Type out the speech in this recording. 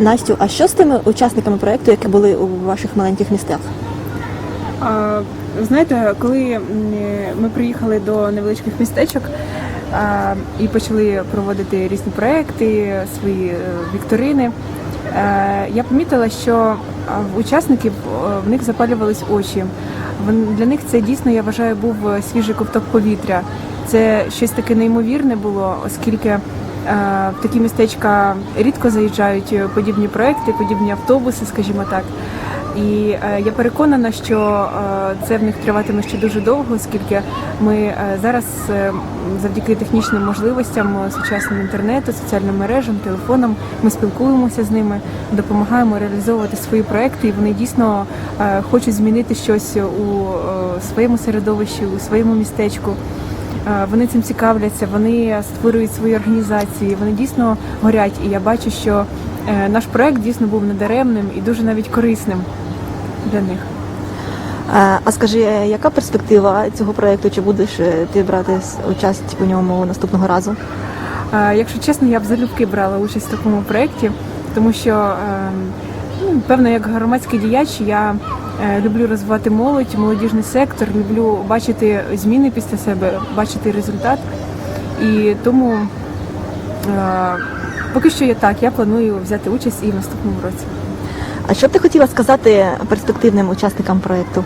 Настю, а що з тими учасниками проєкту, які були у ваших маленьких містах? А, Знаєте, коли ми приїхали до невеличких містечок а, і почали проводити різні проекти, свої е, вікторини, е, я помітила, що а, в учасників в них запалювались очі. Для них це дійсно, я вважаю, був е, свіжий ковток повітря. Це щось таке неймовірне було, оскільки в такі містечка рідко заїжджають е, подібні проекти, подібні автобуси, скажімо так. І е, я переконана, що е, це в них триватиме ще дуже довго, оскільки ми е, зараз е, завдяки технічним можливостям, е, сучасним інтернету, соціальним мережам, телефонам, ми спілкуємося з ними, допомагаємо реалізовувати свої проекти, і вони дійсно е, хочуть змінити щось у е, своєму середовищі, у своєму містечку. Е, Вони цим цікавляться, вони створюють свої організації, вони дійсно горять. І я бачу, що е, наш проект дійсно був недаремним і дуже навіть корисним для них. Е, А скажи, яка перспектива цього проєкту? Чи будеш ти брати участь у ньому наступного разу? Якщо чесно, я б залюбки брала участь в такому проєкті, тому що е, ну, певно, як громадський діяч, я е, люблю розвивати молодь, молодіжний сектор, люблю бачити зміни після себе, бачити результат. І тому е, поки що я так, я планую взяти участь і в наступному році. А що б ти хотіла сказати перспективним учасникам проєкту?